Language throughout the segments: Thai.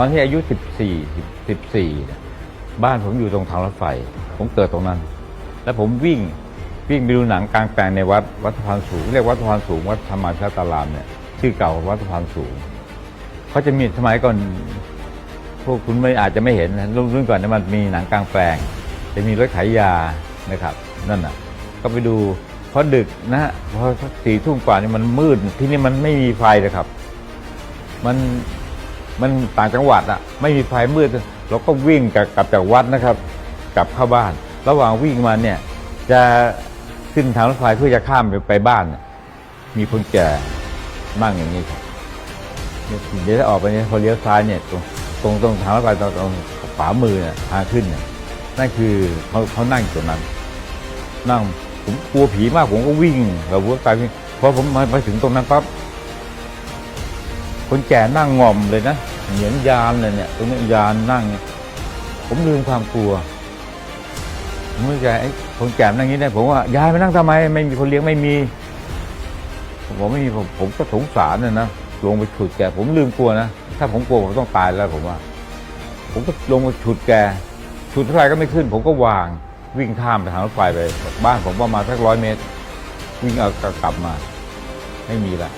ตอนที่อายุ 14 14 บ้านผมอยู่ตรงทางรถไฟ ผมเกิดตรงนั้น แล้วผมวิ่งวิ่งไปดูหนังกลางแปลงในวัดวัดพานสูง เรียกวัดพานสูงวัดธรรมชาติตารามเนี่ยชื่อเก่าวัดพานสูงเขาจะมีสมัยก่อนพวกคุณไม่อาจจะไม่เห็นรุ่นรุ่นก่อนเนี่ยมันมีหนังกลางแปลง จะมีรถขายยานะครับนั่นน่ะ ก็ไปดูพอดึกนะฮะพอสักสี่ทุ่มกว่านี่มันมืดที่นี่มันไม่มีไฟเลยครับ มัน มันต่างจังหวัดอะไม่มีไฟมืดเราก็วิ่งกลับจากวัดนะครับ กลับเข้าบ้าน ระหว่างวิ่งมาเนี่ยจะขึ้นทางรถไฟเพื่อจะข้ามไปไปบ้าน มีคนแก่นั่งอย่างนี้ครับเดี๋ยวถ้าออกไปเนี่ยพอเลี้ยวซ้ายเนี่ยตรงตรงตรงทางรถไฟตรงตรงขวามือเนี่ยทางขึ้นเนี่ยนั่นคือเขาเขานั่งอยู่ตรงนั้น นั่งผมกลัวผีมากผมก็วิ่งแบบวัวไปวิ่งพอผมมาไปถึงตรงนั้นปั๊บคนแก่นั่งงอมเลยนะ เหมือนยานเลยเนี่ยตรงนี้ยานนั่งเนี่ยผมลืมความกลัวผมไม่ใจไอ้คนแก่นั่งอย่างนี้เนี่ยผมว่ายายมานั่งทำไม ไม่มีคนเลี้ยงไม่มีผมบอกไม่มีผมผมก็สงสารนะนะลงไปฉุดแกผมลืมกลัวนะถ้าผมกลัวผมต้องตายแล้วผมว่า ผมก็ลงมาฉุดแกฉุดเท่าไหร่ก็ไม่ขึ้น ผมก็วางวิ่งข้ามไปทางรถไฟไปบ้านผมประมาณสักร้อยเมตร วิ่งเอากลับมา ไม่มีละ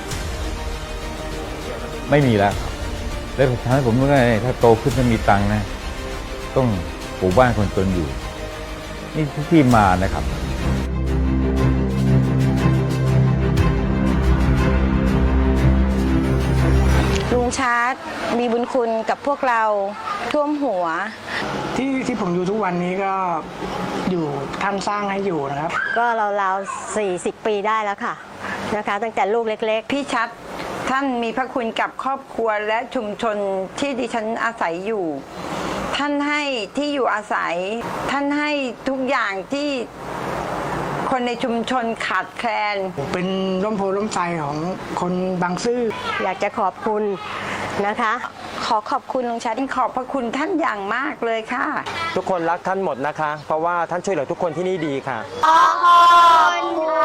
ไม่มีแล้ว แล้วทำให้ผมรู้ว่าถ้าโตขึ้นถ้ามีตังค์นะ ต้องปลูกบ้านคนจนอยู่ นี่ที่มานะครับลุงชาร์ตมีบุญคุณกับพวกเราท่วมหัว ที่ที่ผมอยู่ทุกวันนี้ก็อยู่ท่านสร้างให้อยู่นะครับ ก็ราวๆ40 ปีได้แล้วค่ะนะคะ ตั้งแต่ลูกเล็กพี่ชัด ท่านมีพระคุณกับครอบครัวและชุมชนที่ดิฉันอาศัยอยู่ ท่านให้ที่อยู่อาศัย ท่านให้ทุกอย่างที่คนในชุมชนขาดแคลน เป็นร่มโพร่มไทรของคนบางซื่อๆอยากจะขอบคุณนะคะ ขอขอบคุณลุงชัดขอบพระคุณท่านอย่างมากเลยค่ะ ทุกคนรักท่านหมดนะคะ เพราะว่าท่านช่วยเหลือทุกคนที่นี่ดีค่ะ ขอบคุณ